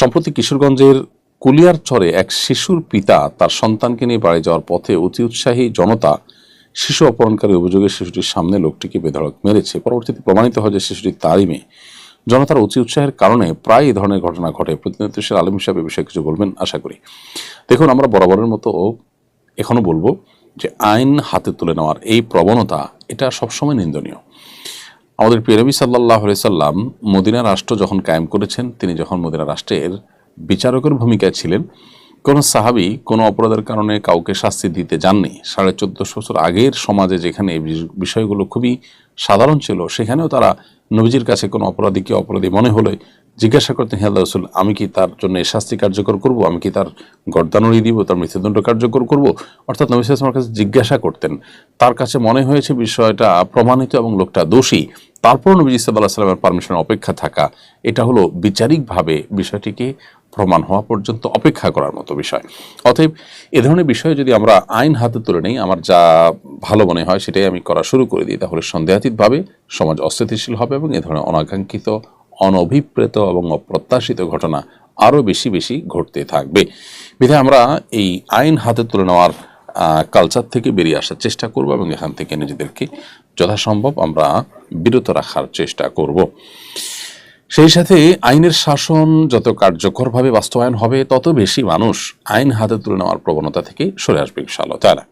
সম্প্রতি কিশোরগঞ্জের কুলিয়ার চরে এক শিশুর পিতা তার সন্তানকে নিয়ে বাড়ি যাওয়ার পথে অতি উৎসাহী জনতা শিশু অপহরণকারী অভিযোগে শিশুটির সামনে লোকটিকে বেধড়ক মেরেছে। পরবর্তীতে প্রমাণিত হয় যে শিশুটি তারই মেয়ে। জনতার অতি উৎসাহের কারণে প্রায় এই ধরনের ঘটনা ঘটে। প্রতিনিধিত্বশীল আলম হিসাবে বিষয়ে কিছু বলবেন, আশা করি। দেখুন, আমরা বরাবরের মতো এখনও বলব যে আইন হাতে তুলে নেওয়ার এই প্রবণতা, এটা সবসময় নিন্দনীয়। আমাদের পিরবি সাল্লাহ সাল্লাম মদিনা রাষ্ট্র যখন কায়েম করেছেন, তিনি যখন মদিনা রাষ্ট্রের বিচারকের ভূমিকায় ছিলেন, কোনো সাহাবি কোনো অপরাধের কারণে কাউকে শাস্তি দিতে যাননি। সাড়ে চোদ্দশো বছর আগের সমাজে যেখানে এই বিষ- বিষয়গুলো খুবই সাধারণ ছিল, সেখানেও তারা নবীজির কাছে কোনো অপরাধীকে অপরাধী মনে হলে জিজ্ঞাসা করতেন, হে আল্লাহ রসুল, আমি কি তার জন্য এই শাস্তি কার্যকর করব? আমি কি তার গর্দানুড়ি দিব? তার মৃত্যুদণ্ড কার্যকর করব? অর্থাৎ নবী সাল্লামের কাছে জিজ্ঞাসা করতেন। তার কাছে মনে হয়েছে বিষয়টা প্রমাণিত এবং লোকটা দোষী। তারপর নবী সাল্লাহ সাল্লামের পারমিশনের অপেক্ষা থাকা, এটা হলো বিচারিকভাবে বিষয়টিকে প্রমাণ হওয়া পর্যন্ত অপেক্ষা করার মতো বিষয়। অতএব এ ধরনের বিষয়ে যদি আমরা আইন হাতে তুলে নিই, আমার যা ভালো মনে হয় সেটাই আমি করা শুরু করে দিই। তাহলে সন্দেহাতীতভাবে সমাজ অস্থিতিশীল হবে এবং এ ধরনের অনাকাঙ্ক্ষিত অনভিপ্রেত এবং অপ্রত্যাশিত ঘটনা আরও বেশি বেশি ঘটতে থাকবে। বিধায় আমরা এই আইন হাতে তুলে নেওয়ার কালচার থেকে বেরিয়ে আসার চেষ্টা করব এবং এখান থেকে নিজেদেরকে যথাসম্ভব আমরা বিরত রাখার চেষ্টা করব। সেই সাথে আইনের শাসন যত কার্যকরভাবে বাস্তবায়ন হবে, তত বেশি মানুষ আইন হাতে তুলে নেওয়ার প্রবণতা থেকে সরে আসবে ইনশাআল্লাহ তারা